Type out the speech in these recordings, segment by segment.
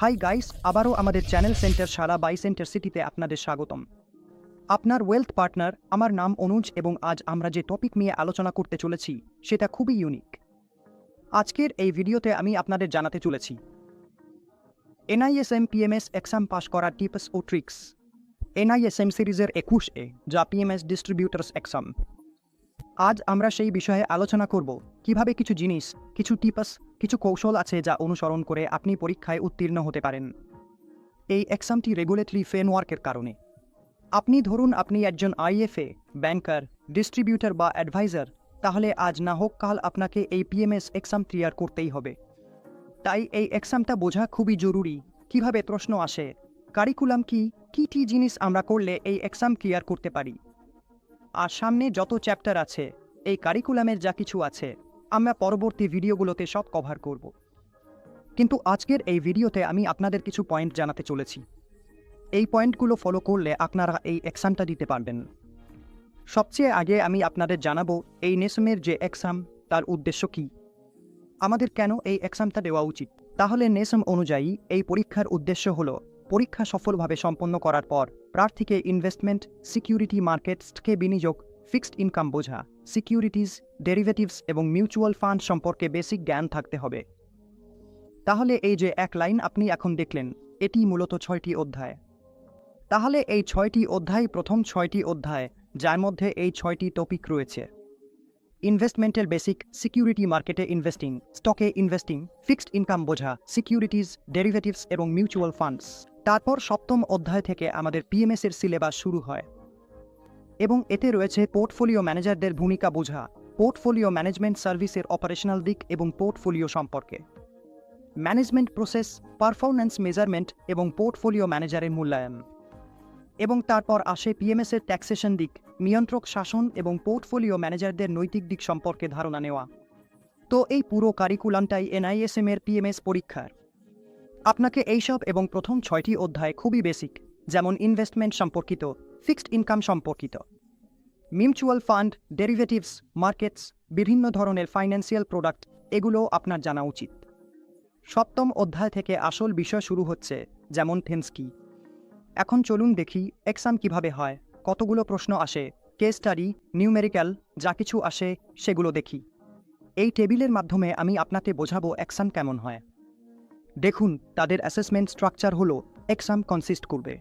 High guys আবারও আমাদের channel centre সারা বাই সেন্টার সিটিতে আপনাদের স্বাগতম। আপনার ওয়েলথ পার্টনার আমার নাম অনুজ এবং আজ আমরা যে টপিক নিয়ে আলোচনা করতে চলেছি, সেটা খুবই ইউনিক আজকের এই ভিডিওতে আমি আপনাদের জানাতে চলেছি। এনআইএসএম পিএমএস এক্সাম পাস করার টিপস ও ট্রিক্স এনআইএসএম সিরিজের একুশ এ যা পিএমএস ডিস্ট্রিবিউটার্স এক্সাম আজ আমরা সেই বিষয়ে আলোচনা করব, কীভাবে কিছু জিনিস, কিছু টিপস কিছু কৌশল আছে যা অনুসরণ করে আপনি পরীক্ষায় উত্তীর্ণ হতে পারেন। এই এক্সামটি রেগুলেটরি ফ্রেমওয়ার্কের কারণে। আপনি ধরুন আপনি একজন আইএফএ ব্যাংকার ডিস্ট্রিবিউটর বা অ্যাডভাইজার তাহলে আজ না হোক কাল আপনাকে এই পিএমএস এক্সাম ক্লিয়ার করতেই হবে। তাই এই এক্সামটা বোঝা খুবই জরুরি। কীভাবে প্রশ্ন আসে? কারিকুলাম কি? কী কী জিনিস আমরা করলে এই এক্সাম ক্লিয়ার করতে পারি? আর সামনে যত চ্যাপ্টার আছে, এই কারিকুলামের যা কিছু আছে আমরা পরবর্তী ভিডিওগুলোতে সব কভার করব। কিন্তু আজকের এই ভিডিওতে আমি আপনাদের কিছু পয়েন্ট জানাতে চলেছি। এই পয়েন্টগুলো ফলো করলে আপনারা এই এক্সামটা দিতে পারবেন। সবচেয়ে আগে আমি আপনাদের জানাব, এই নেসমের যে এক্সাম তার উদ্দেশ্য কী? আমাদের কেন এই এক্সামটা দেওয়া উচিত? তাহলে নেসম অনুযায়ী এই পরীক্ষার উদ্দেশ্য হল, পরীক্ষা সফলভাবে সম্পন্ন করার পর, প্রার্থীকে ইনভেস্টমেন্ট সিকিউরিটি মার্কেটসকে বিনিয়োগ ফিক্সড ইনকাম বোঝা, সিকিউরিটিজ, ডেরিভেটিভস এবং মিউচুয়াল ফান্ড সম্পর্কে বেসিক জ্ঞান থাকতে হবে। তাহলে এই যে এক লাইন আপনি এখন দেখলেন, এটি মূলত ছয়টি অধ্যায়। তাহলে এই ছয়টি অধ্যায় প্রথম ছয়টি অধ্যায়, যার মধ্যে এই ছয়টি টপিক রয়েছে। ইনভেস্টমেন্টের বেসিক সিকিউরিটি মার্কেটে ইনভেস্টিং স্টকে ইনভেস্টিং ফিক্সড ইনকাম বোঝা সিকিউরিটিজ ডেরিভেটিভস এবং মিউচুয়াল ফান্ডস তারপর সপ্তম অধ্যায় থেকে আমাদের পিএমএস এর সিলেবাস শুরু হয়। এবং এতে রয়েছে পোর্টফোলিও ম্যানেজারদের ভূমিকা বোঝা, পোর্টফোলিও ম্যানেজমেন্ট সার্ভিসের অপারেশনাল দিক এবং পোর্টফোলিও সম্পর্কে। ম্যানেজমেন্ট প্রসেস, পারফরম্যান্স মেজারমেন্ট এবং পোর্টফোলিও ম্যানেজারের মূল্যায়ন। এবং তারপর আসে পিএমএস এর ট্যাক্সেশন দিক, নিয়ন্ত্রক শাসন এবং পোর্টফোলিও ম্যানেজারদের নৈতিক দিক সম্পর্কে ধারণা নেওয়া। তো এই পুরো কারিকুলামটাই এনআইএসএম এর পিএমএস পরীক্ষার। আপনাকে এইসব এবং প্রথম ছয়টি অধ্যায় খুবই বেসিক যেমন ইনভেস্টমেন্ট সম্পর্কিত ফিক্সড ইনকাম সম্পর্কিত। মিউচুয়াল ফান্ড ডেরিভেটিভস মার্কেটস বিভিন্ন ধরনের ফাইন্যান্সিয়াল প্রোডাক্ট এগুলো আপনার জানা উচিত। সপ্তম অধ্যায় থেকে আসল বিষয় শুরু হচ্ছে, যেমন থেন্স কি এখন চলুন দেখি এক্সাম কীভাবে হয়, কতগুলো প্রশ্ন আসে কেস স্টাডি নিউমেরিক্যাল যা কিছু আসে, সেগুলো দেখি। এই টেবিলের মাধ্যমে আমি আপনাকে বোঝাবো এক্সাম কেমন হয়। দেখুন, তাদের অ্যাসেসমেন্ট স্ট্রাকচার হলো এক্সাম কনসিস্ট করবে।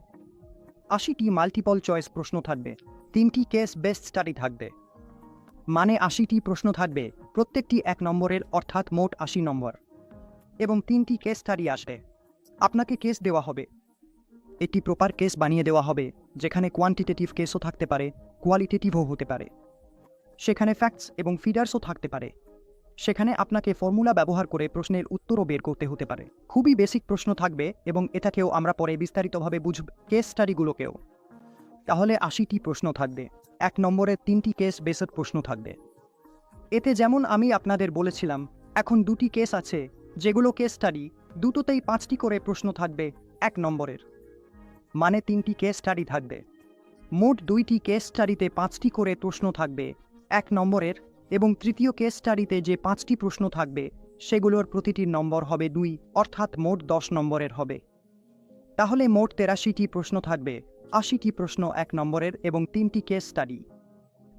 আশিটি মাল্টিপল চয়েস প্রশ্ন থাকবে, তিনটি কেস বেস্ট স্টাডি থাকবে। মানে আশিটি প্রশ্ন থাকবে, প্রত্যেকটি এক নম্বরের অর্থাৎ মোট আশি নম্বর। এবং তিনটি কেস স্টাডি আসবে। আপনাকে কেস দেওয়া হবে। একটি প্রপার কেস বানিয়ে দেওয়া হবে, যেখানে কোয়ান্টিটেটিভ কেসও থাকতে পারে কোয়ালিটেটিভও হতে পারে। সেখানে ফ্যাক্টস এবং ফিডার্সও থাকতে পারে। সেখানে আপনাকে ফর্মুলা ব্যবহার করে প্রশ্নের উত্তরও বের করতে হতে পারে। খুবই বেসিক প্রশ্ন থাকবে এবং এটাকেও আমরা পরে বিস্তারিতভাবে বুঝব কেস স্টাডিগুলোকেও তাহলে আশিটি প্রশ্ন থাকবে। এক নম্বরের তিনটি কেস বেসড প্রশ্ন থাকবে। এতে যেমন আমি আপনাদের বলেছিলাম, এখন দুটি কেস আছে, যেগুলো কেস স্টাডি দুটোতেই পাঁচটি করে প্রশ্ন থাকবে এক নম্বরের। মানে তিনটি কেস স্টাডি থাকবে। মোট দুইটি কেস স্টাডিতে পাঁচটি করে প্রশ্ন থাকবে এক নম্বরের এবং তৃতীয় কেস স্টাডিতে যে পাঁচটি প্রশ্ন থাকবে, সেগুলোর প্রতিটির নম্বর হবে দুই, অর্থাৎ মোট দশ নম্বরের হবে। তাহলে মোট তেরাশিটি প্রশ্ন থাকবে, আশিটি প্রশ্ন এক নম্বরের এবং তিনটি কেস স্টাডি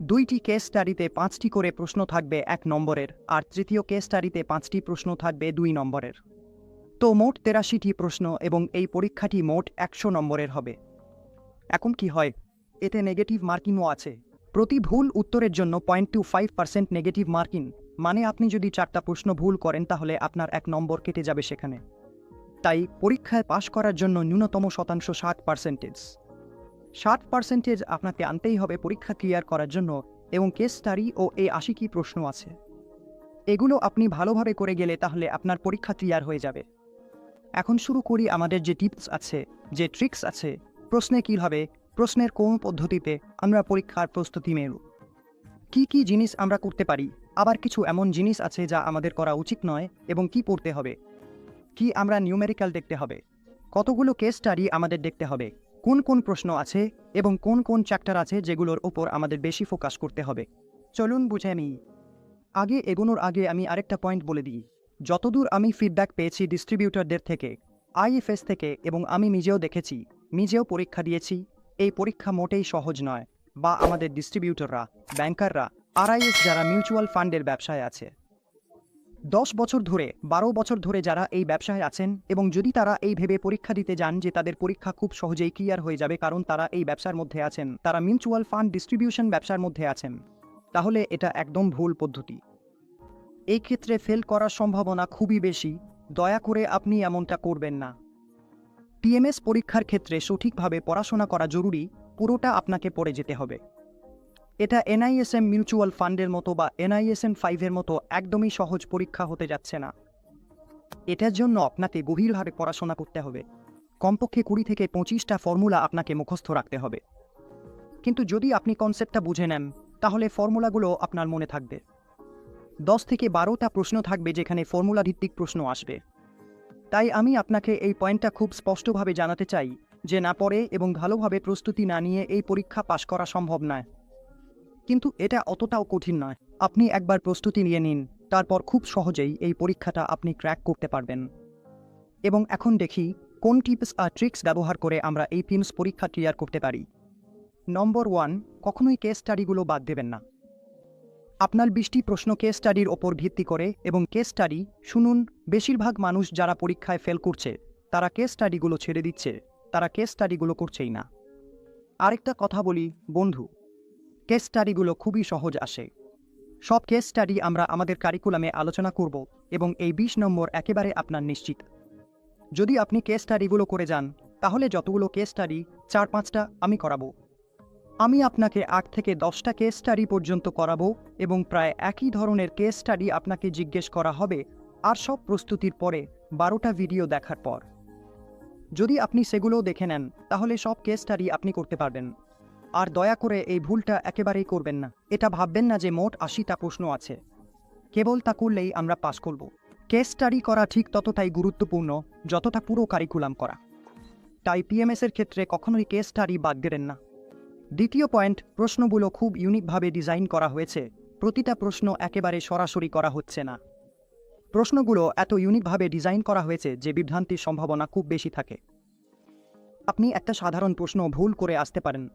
দুইটি কেস স্টাডিতে পাঁচটি করে প্রশ্ন থাকবে এক নম্বরের, আর তৃতীয় কেস স্টাডিতে পাঁচটি প্রশ্ন থাকবে দুই নম্বরের। তো মোট তেরাশিটি প্রশ্ন এবং এই পরীক্ষাটি মোট একশো নম্বরের হবে। এখন কি হয়? এতে নেগেটিভ মার্কিংও আছে। প্রতি ভুল উত্তরের জন্য point two five percent negative marking মানে আপনি যদি চারটা প্রশ্ন ভুল করেন তাহলে আপনার এক নম্বর কেটে যাবে সেখানে। তাই পরীক্ষায় পাশ করার জন্য ন্যূনতম শতাংশ ষাট পার্সেন্টেজ। ষাট পার্সেন্টেজ আপনাকে আনতেই হবে পরীক্ষা ক্লিয়ার করার জন্য এবং কেস স্টাডি ও এই আশি কি প্রশ্ন আছে। এগুলো আপনি ভালোভাবে করে গেলে তাহলে আপনার পরীক্ষা ক্লিয়ার হয়ে যাবে। এখন শুরু করি আমাদের যে টিপস আছে, যে ট্রিক্স আছে, প্রশ্নে কী হবে প্রশ্নের কোন পদ্ধতিতে আমরা পরীক্ষার প্রস্তুতি মেরু? কি কি জিনিস আমরা করতে পারি? আবার কিছু এমন জিনিস আছে যা আমাদের করা উচিত নয় এবং কি পড়তে হবে? কি আমরা নিউমেরিক্যাল দেখতে হবে? কতগুলো কেস স্টাডি আমাদের দেখতে হবে? কোন কোন প্রশ্ন আছে এবং কোন কোন চ্যাপ্টার আছে যেগুলোর ওপর আমাদের বেশি ফোকাস করতে হবে? চলুন বুঝে নিই। আগে এগোনোর আগে আমি আরেকটা পয়েন্ট বলে দিই। যতদূর আমি ফিডব্যাক পেয়েছি ডিস্ট্রিবিউটরদের থেকে আইএফএস থেকে এবং আমি নিজেও দেখেছি, নিজেও পরীক্ষা দিয়েছি এই পরীক্ষা মোটেই সহজ নয়, বা আমাদের ডিস্ট্রিবিউটররা ব্যাংকাররা আরআইএস যারা মিউচুয়াল ফান্ডের ব্যবসায় আছে। দশ বছর ধরে, বারো বছর ধরে যারা এই ব্যবসায় আছেন এবং যদি তারা এই ভেবে পরীক্ষা দিতে যান যে তাদের পরীক্ষা খুব সহজেই ক্লিয়ার হয়ে যাবে কারণ তারা এই ব্যবসার মধ্যে আছেন, তারা মিউচুয়াল ফান্ড ডিস্ট্রিবিউশন ব্যবসার মধ্যে আছেন, তাহলে এটা একদম ভুল পদ্ধতি। এই ক্ষেত্রে ফেল করার সম্ভাবনা খুবই বেশি, দয়া করে আপনি এমনটা করবেন না। টিএমএস পরীক্ষার ক্ষেত্রে সঠিকভাবে পড়াশোনা করা জরুরি, পুরোটা আপনাকে পড়ে যেতে হবে। এটা এনআইএসএম মিউচুয়াল ফান্ডের মতো বা এনআইএসএম ফাইভের মতো একদমই সহজ পরীক্ষা হতে যাচ্ছে না। এটার জন্য আপনাকে গভীরভাবে পড়াশোনা করতে হবে। কমপক্ষে কুড়ি থেকে পঁচিশটা ফর্মুলা আপনাকে মুখস্থ রাখতে হবে। কিন্তু যদি আপনি কনসেপ্টটা বুঝে নেন, তাহলে ফর্মুলাগুলো আপনার মনে থাকবে। দশ থেকে বারোটা প্রশ্ন থাকবে যেখানে ফর্মুলা ভিত্তিক প্রশ্ন আসবে। তাই আমি আপনাকে এই পয়েন্টটা খুব স্পষ্টভাবে জানাতে চাই, যে না পড়ে এবং ভালোভাবে প্রস্তুতি না নিয়ে এই পরীক্ষা পাশ করা সম্ভব নয়। কিন্তু এটা অতটাও কঠিন নয়। আপনি একবার প্রস্তুতি নিয়ে নিন, তারপর খুব সহজেই এই পরীক্ষাটা আপনি ক্র্যাক করতে পারবেন। এবং এখন দেখি, কোন টিপস আর ট্রিক্স ব্যবহার করে আমরা এই পিমস পরীক্ষা ক্লিয়ার করতে পারি। নম্বর ওয়ান, কখনোই কেস স্টাডিগুলো বাদ দেবেন না। আপনার বৃষ্টি প্রশ্ন কেস স্টাডির ওপর ভিত্তি করে এবং কেস স্টাডি শুনুন, বেশিরভাগ মানুষ যারা পরীক্ষায় ফেল করছে, তারা কেস স্টাডিগুলো ছেড়ে দিচ্ছে, তারা কেস স্টাডিগুলো করছেই না। আরেকটা কথা বলি, বন্ধু কেস স্টাডিগুলো খুবই সহজ আসে। সব কেস স্টাডি আমরা আমাদের কারিকুলামে আলোচনা করব এবং এই বিশ নম্বর একেবারে আপনার নিশ্চিত। যদি আপনি কেস স্টাডিগুলো করে যান, তাহলে যতগুলো কেস স্টাডি চার পাঁচটা আমি করাবো। আমি আপনাকে আট থেকে দশটা কেস স্টাডি পর্যন্ত করাবো এবং প্রায় একই ধরনের কেস স্টাডি আপনাকে জিজ্ঞেস করা হবে আর সব প্রস্তুতির পরে বারোটা ভিডিও দেখার পর। যদি আপনি সেগুলো দেখে নেন, তাহলে সব কেস স্টাডি আপনি করতে পারবেন। আর দয়া করে এই ভুলটা একেবারেই করবেন না। এটা ভাববেন না যে মোট আশিটা প্রশ্ন আছে। কেবল তা করলেই আমরা পাস করব। কেস স্টাডি করা ঠিক ততটাই গুরুত্বপূর্ণ যতটা পুরো কারিকুলাম করা। তাই পিএমএস এর ক্ষেত্রে কখনোই কেস স্টাডি বাদ দেবেন না। দ্বিতীয় পয়েন্ট, প্রশ্নগুলো খুব ইউনিকভাবে ডিজাইন করা হয়েছে। প্রতিটা প্রশ্ন একেবারে সরাসরি করা হচ্ছে না। প্রশ্নগুলো এত ইউনিকভাবে ডিজাইন করা হয়েছে যে বিভ্রান্তির সম্ভাবনা খুব বেশি থাকে। আপনি একটা সাধারণ প্রশ্ন ভুল করে আসতে পারেন।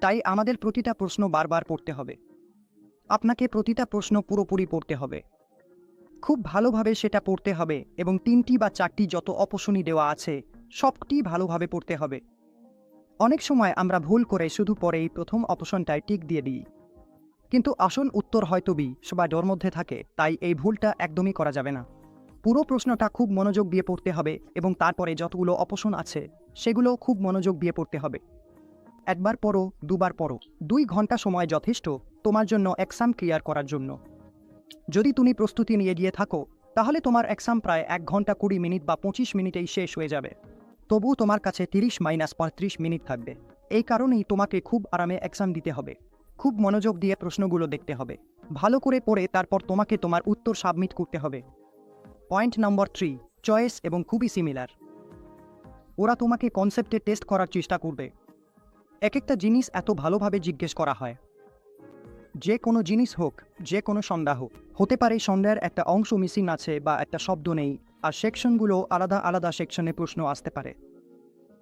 তাই আমাদের প্রতিটা প্রশ্ন বারবার পড়তে হবে। আপনাকে প্রতিটা প্রশ্ন পুরোপুরি পড়তে হবে। খুব ভালোভাবে সেটা পড়তে হবে এবং তিনটি বা চারটি যত অপশনী দেওয়া আছে, সবটি ভালোভাবে পড়তে হবে। অনেক সময় আমরা ভুল করে শুধু পরেই প্রথম অপশনটায় টিক দিয়ে দিই। কিন্তু আসল উত্তর হয়তো বি সবাই ডর মধ্যে থাকে, তাই এই ভুলটা একদমই করা যাবে না। পুরো প্রশ্নটা খুব মনোযোগ দিয়ে পড়তে হবে এবং তারপরে যতগুলো অপশন আছে সেগুলো খুব মনোযোগ দিয়ে পড়তে হবে। একবার পড়ো, দুবার পড়ো। দুই ঘণ্টা সময় যথেষ্ট, তোমার জন্য এক্সাম ক্লিয়ার করার জন্য। যদি তুমি প্রস্তুতি নিয়ে গিয়ে থাকো, তাহলে তোমার এক্সাম প্রায় এক ঘণ্টা কুড়ি মিনিট বা পঁচিশ মিনিটেই শেষ হয়ে যাবে। তবুও তোমার কাছে তিরিশ মাইনাস পঁয়ত্রিশ মিনিট থাকবে। এই কারণেই তোমাকে খুব আরামে এক্সাম দিতে হবে। খুব মনোযোগ দিয়ে প্রশ্নগুলো দেখতে হবে। ভালো করে পড়ে তারপর তোমাকে তোমার উত্তর সাবমিট করতে হবে। পয়েন্ট নম্বর থ্রি চয়েস এবং খুবই সিমিলার ওরা তোমাকে কনসেপ্টে টেস্ট করার চেষ্টা করবে। এক একটা জিনিস এত ভালোভাবে জিজ্ঞেস করা হয়। যে কোনো জিনিস হোক, যে কোনো সন্দেহ হতে পারে সন্দেহের একটা অংশ মিসিং আছে বা একটা শব্দ নেই, আর সেকশনগুলো আলাদা আলাদা সেকশনে প্রশ্ন আসতে পারে।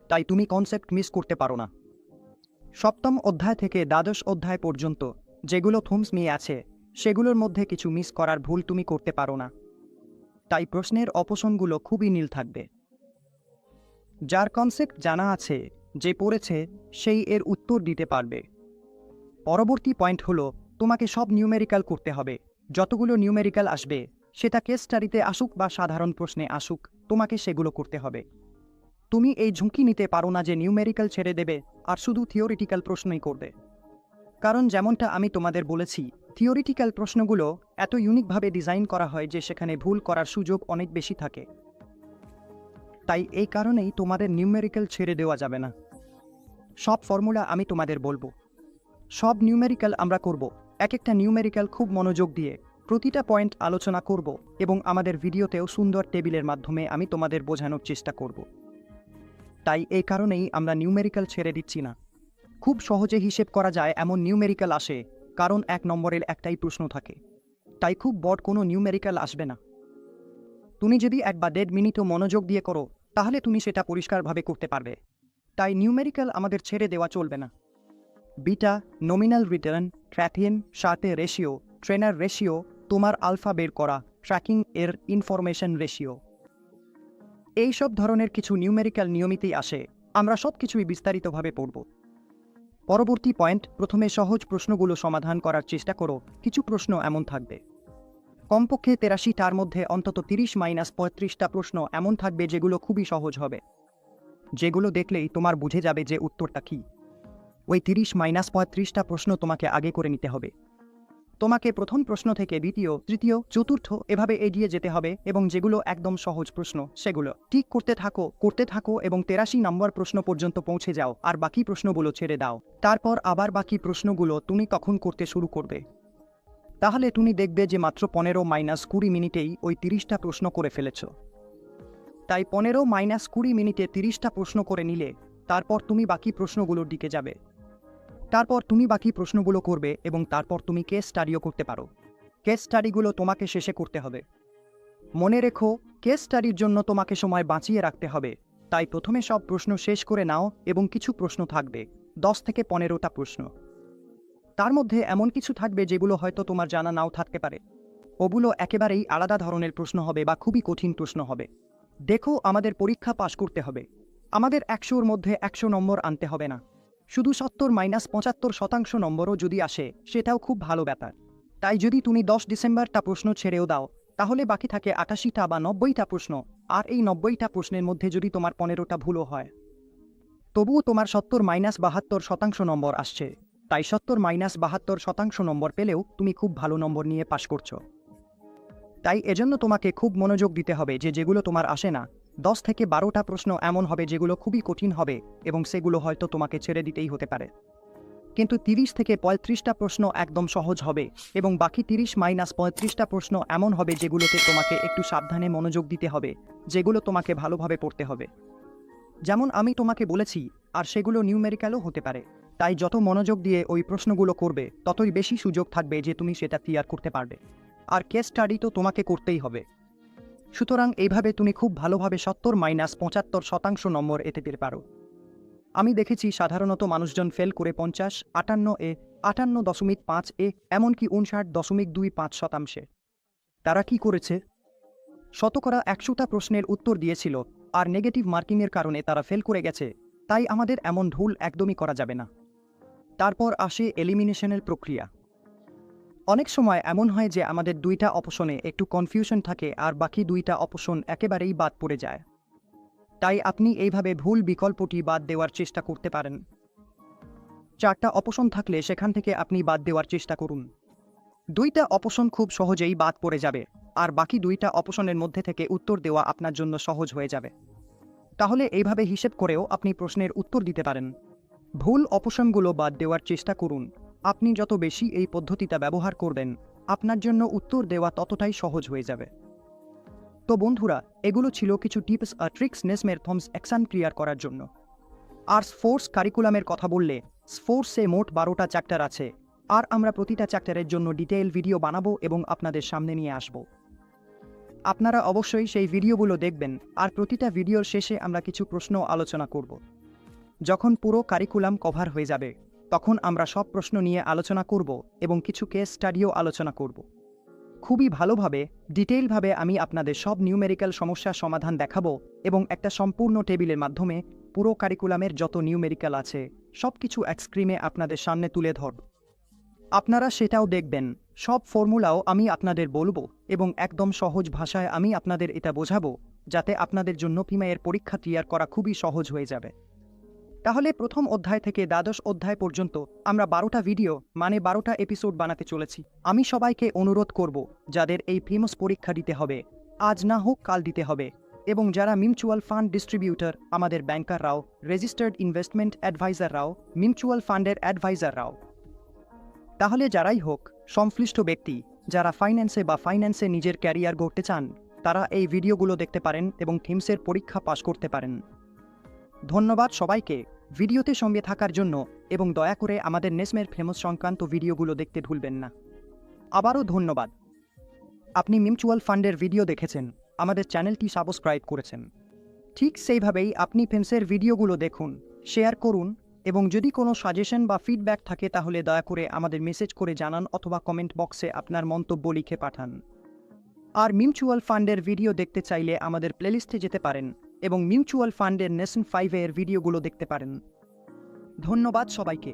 তাই তুমি কনসেপ্ট মিস করতে পারো না। সপ্তম অধ্যায় থেকে দ্বাদশ অধ্যায় পর্যন্ত যেগুলো থুমস নিয়ে আছে, সেগুলোর মধ্যে কিছু মিস করার ভুল তুমি করতে পারো না। তাই প্রশ্নের অপশনগুলো খুবই নীল থাকবে। যার কনসেপ্ট জানা আছে, যে পড়েছে, সেই এর উত্তর দিতে পারবে। পরবর্তী পয়েন্ট হলো, তোমাকে সব নিউমেরিক্যাল করতে হবে। যতগুলো নিউমেরিক্যাল আসবে, সেটা কেস স্টাডিতে আসুক বা সাধারণ প্রশ্নে আসুক, তোমাকে সেগুলো করতে হবে। তুমি এই ঝুঁকি নিতে পারো না যে নিউমেরিক্যাল ছেড়ে দেবে, আর শুধু থিওরিটিক্যাল প্রশ্নই করবে। কারণ যেমনটা আমি তোমাদের বলেছি, থিওরিটিক্যাল প্রশ্নগুলো এত ইউনিকভাবে ডিজাইন করা হয় যে সেখানে ভুল করার সুযোগ অনেক বেশি থাকে। তাই এই কারণেই তোমাদের নিউমেরিক্যাল ছেড়ে দেওয়া যাবে না। সব ফর্মুলা আমি তোমাদের বলব। সব নিউমেরিক্যাল আমরা করব। এক একটা নিউমেরিক্যাল খুব মনোযোগ দিয়ে প্রতিটা পয়েন্ট আলোচনা করব এবং আমাদের ভিডিওতেও সুন্দর টেবিলের মাধ্যমে আমি তোমাদের বোঝানোর চেষ্টা করব। তাই এই কারণেই আমরা নিউমেরিক্যাল ছেড়ে দিচ্ছি না। খুব সহজে হিসেব করা যায় এমন নিউমেরিক্যাল আসে, কারণ এক নম্বরের একটাই প্রশ্ন থাকে। তাই খুব বড় কোনো নিউমেরিক্যাল আসবে না। তুমি যদি এক বা দেড় মিনিটও মনোযোগ দিয়ে করো, তাহলে তুমি সেটা পরিষ্কারভাবে করতে পারবে। তাই নিউমেরিক্যাল আমাদের ছেড়ে দেওয়া চলবে না। বিটা নমিনাল রিটার্ন ট্র্যাকিং সাথে রেশিও ট্রেনার রেশিও তোমার আলফা বের করা ট্র্যাকিং এর ইনফরমেশন রেশিও এই সব ধরনের কিছু নিউমেরিক্যাল নিয়মিতেই আসে। আমরা সব কিছুই বিস্তারিতভাবে পড়ব। পরবর্তী পয়েন্ট প্রথমে সহজ প্রশ্নগুলো সমাধান করার চেষ্টা করো। কিছু প্রশ্ন এমন থাকবে। কমপক্ষে তেরাশিটার মধ্যে অন্তত তিরিশ মাইনাস পঁয়ত্রিশটা প্রশ্ন এমন থাকবে যেগুলো খুবই সহজ হবে। যেগুলো দেখলেই তোমার বুঝে যাবে যে উত্তরটা কী। ওই তিরিশ মাইনাস পঁয়ত্রিশটা প্রশ্ন তোমাকে আগে করে নিতে হবে। তোমাকে প্রথম প্রশ্ন থেকে দ্বিতীয়, তৃতীয়, চতুর্থ এভাবে এগিয়ে যেতে হবে এবং যেগুলো একদম সহজ প্রশ্ন, সেগুলো। ঠিক করতে থাকো করতে থাকো এবং তেরাশি নম্বর প্রশ্ন পর্যন্ত পৌঁছে যাও, আর বাকি প্রশ্নগুলো ছেড়ে দাও। তারপর আবার বাকি প্রশ্নগুলো তুমি তখন করতে শুরু করবে? তাহলে তুমি দেখবে যে মাত্র পনেরো মাইনাস কুড়ি মিনিটেই ওই তিরিশটা প্রশ্ন করে ফেলেছ। তাই পনেরো মাইনাস কুড়ি মিনিটে তিরিশটা প্রশ্ন করে নিলে, তারপর তুমি বাকি প্রশ্নগুলোর দিকে যাবে। তারপর তুমি বাকি প্রশ্নগুলো করবে এবং তারপর তুমি কেস স্টাডিও করতে পারো। কেস স্টাডিগুলো তোমাকে শেষে করতে হবে। মনে রেখো কেস স্টাডির জন্য তোমাকে সময় বাঁচিয়ে রাখতে হবে। তাই প্রথমে সব প্রশ্ন শেষ করে নাও এবং কিছু প্রশ্ন থাকবে। দশ থেকে পনেরোটা প্রশ্ন। তার মধ্যে এমন কিছু থাকবে যেগুলো হয়তো তোমার জানা নাও থাকতে পারে। ওগুলো একেবারেই আলাদা ধরনের প্রশ্ন হবে বা খুবই কঠিন প্রশ্ন হবে। দেখো, আমাদের পরীক্ষা পাশ করতে হবে। আমাদের একশোর মধ্যে একশো নম্বর আনতে হবে না। শুধু সত্তর মাইনাস পঁচাত্তর শতাংশ নম্বরও যদি আসে, সেটাও খুব ভালো ব্যাপার। তাই যদি তুমি দশ ডিসেম্বরটা প্রশ্ন ছেড়েও দাও, তাহলে বাকি থাকে আটাশিটা বা নব্বইটা প্রশ্ন, আর এই নব্বইটা প্রশ্নের মধ্যে যদি তোমার পনেরোটা ভুলও হয়। তবুও তোমার সত্তর মাইনাস বাহাত্তর শতাংশ নম্বর আসছে। তাই সত্তর মাইনাস বাহাত্তর শতাংশ নম্বর পেলেও তুমি খুব ভালো নম্বর নিয়ে পাশ করছ। তাই এজন্য তোমাকে খুব মনোযোগ দিতে হবে যে যেগুলো তোমার আসে না দশ থেকে বারোটা প্রশ্ন এমন হবে যেগুলো খুবই কঠিন হবে এবং সেগুলো হয়তো তোমাকে ছেড়ে দিতেই হতে পারে। কিন্তু তিরিশ থেকে পঁয়ত্রিশটা প্রশ্ন একদম সহজ হবে এবং বাকি তিরিশ মাইনাস পঁয়ত্রিশটা প্রশ্ন এমন হবে যেগুলোতে তোমাকে একটু সাবধানে মনোযোগ দিতে হবে, যেগুলো তোমাকে ভালোভাবে পড়তে হবে। যেমন আমি তোমাকে বলেছি, আর সেগুলো নিউমেরিক্যালও হতে পারে। তাই যত মনোযোগ দিয়ে ওই প্রশ্নগুলো করবে, ততই বেশি সুযোগ থাকবে যে তুমি সেটা ক্লিয়ার করতে পারবে। আর কেস স্টাডি তো তোমাকে করতেই হবে। সুতরাং এইভাবে তুমি খুব ভালোভাবে সত্তর মাইনাস পঁচাত্তর শতাংশ নম্বর এতে পেতে পারো। আমি দেখেছি সাধারণত মানুষজন ফেল করে পঞ্চাশ, আটান্ন এ, আটান্ন দশমিক পাঁচ এ, এমনকি উনষাট দশমিক দুই পাঁচ শতাংশে। তারা কি করেছে? শতকরা একশোটা প্রশ্নের উত্তর দিয়েছিল, আর নেগেটিভ মার্কিংয়ের কারণে তারা ফেল করে গেছে, তাই আমাদের এমন ভুল একদমই করা যাবে না। তারপর আসে এলিমিনেশনের প্রক্রিয়া। অনেক সময় এমন হয় যে আমাদের দুইটা অপশনে একটু কনফিউশন থাকে আর বাকি দুইটা অপশন একেবারেই বাদ পড়ে যায়। তাই আপনি এইভাবে ভুল বিকল্পটি বাদ দেওয়ার চেষ্টা করতে পারেন। চারটা অপশন থাকলে সেখান থেকে আপনি বাদ দেওয়ার চেষ্টা করুন। দুইটা অপশন খুব সহজেই বাদ পড়ে যাবে, আর বাকি দুইটা অপশনের মধ্যে থেকে উত্তর দেওয়া আপনার জন্য সহজ হয়ে যাবে। তাহলে এইভাবে হিসেব করেও আপনি প্রশ্নের উত্তর দিতে পারেন। ভুল অপশনগুলো বাদ দেওয়ার চেষ্টা করুন। আপনি যত বেশি এই পদ্ধতিটা ব্যবহার করবেন, আপনার জন্য উত্তর দেওয়া ততটাই সহজ হয়ে যাবে। তো বন্ধুরা, এগুলো ছিল কিছু টিপস আর ট্রিক্স নেসমের থমস অ্যাকশন ক্লিয়ার করার জন্য। আর স্পোর্টস কারিকুলামের কথা বললে স্পোর্টসে মোট বারোটা চ্যাপ্টার আছে। আর আমরা প্রতিটা চ্যাপ্টারের জন্য ডিটেইল ভিডিও বানাবো এবং আপনাদের সামনে নিয়ে আসব। আপনারা অবশ্যই সেই ভিডিওগুলো দেখবেন, আর প্রতিটা ভিডিওর শেষে আমরা কিছু প্রশ্ন আলোচনা করব। যখন পুরো কারিকুলাম কভার হয়ে যাবে তখন আমরা সব প্রশ্ন নিয়ে আলোচনা করব এবং কিছু কেস স্টাডিও আলোচনা করব। খুবই ভালোভাবে ডিটেইলভাবে আমি আপনাদের সব নিউমেরিক্যাল সমস্যার সমাধান দেখাবো এবং একটা সম্পূর্ণ টেবিলের মাধ্যমে পুরো কারিকুলামের যত নিউমেরিক্যাল আছে সব কিছু এক আপনাদের সামনে তুলে ধরব। আপনারা সেটাও দেখবেন, সব ফর্মুলাও আমি আপনাদের বলব এবং একদম সহজ ভাষায় আমি আপনাদের এটা বোঝাবো, যাতে আপনাদের জন্য পিমাইয়ের পরীক্ষা ক্লিয়ার করা খুবই সহজ হয়ে যাবে। তাহলে প্রথম অধ্যায় থেকে দ্বাদশ অধ্যায় পর্যন্ত আমরা বারোটা ভিডিও মানে বারোটা এপিসোড বানাতে চলেছি। আমি সবাইকে অনুরোধ করব, যাদের এই ফেমাস পরীক্ষা দিতে হবে। আজ না হোক কাল দিতে হবে। এবং যারা মিউচুয়াল ফান্ড ডিস্ট্রিবিউটর আমাদের ব্যাংকাররাও রেজিস্টার্ড ইনভেস্টমেন্ট অ্যাডভাইজাররাও মিউচুয়াল ফান্ডের অ্যাডভাইজাররাও তাহলে যারাই হোক, সংশ্লিষ্ট ব্যক্তি, যারা ফাইন্যান্সে বা ফাইন্যান্সে নিজের ক্যারিয়ার গড়তে চান, তারা এই ভিডিওগুলো দেখতে পারেন এবং থিমসের পরীক্ষা পাশ করতে পারেন। ধন্যবাদ সবাইকে ভিডিওতে সঙ্গে থাকার জন্য এবং দয়া করে আমাদের নেসমের ফেমাস সংক্রান্ত ভিডিওগুলো দেখতে ভুলবেন না। আবারও ধন্যবাদ। আপনি মিউচুয়াল ফান্ডের ভিডিও দেখেছেন, আমাদের চ্যানেলটি সাবস্ক্রাইব করেছেন। ঠিক সেইভাবেই আপনি ফেন্সের ভিডিওগুলো দেখুন, শেয়ার করুন এবং যদি কোনো সাজেশন বা ফিডব্যাক থাকে তাহলে দয়া করে আমাদের মেসেজ করে জানান অথবা কমেন্ট বক্সে আপনার মন্তব্য লিখে পাঠান। আর মিউচুয়াল ফান্ডের ভিডিও দেখতে চাইলে আমাদের প্লেলিস্টে যেতে পারেন। এবং মিউচুয়াল ফান্ডের নেশন ফাইভের ভিডিওগুলো দেখতে পারেন। ধন্যবাদ সবাইকে।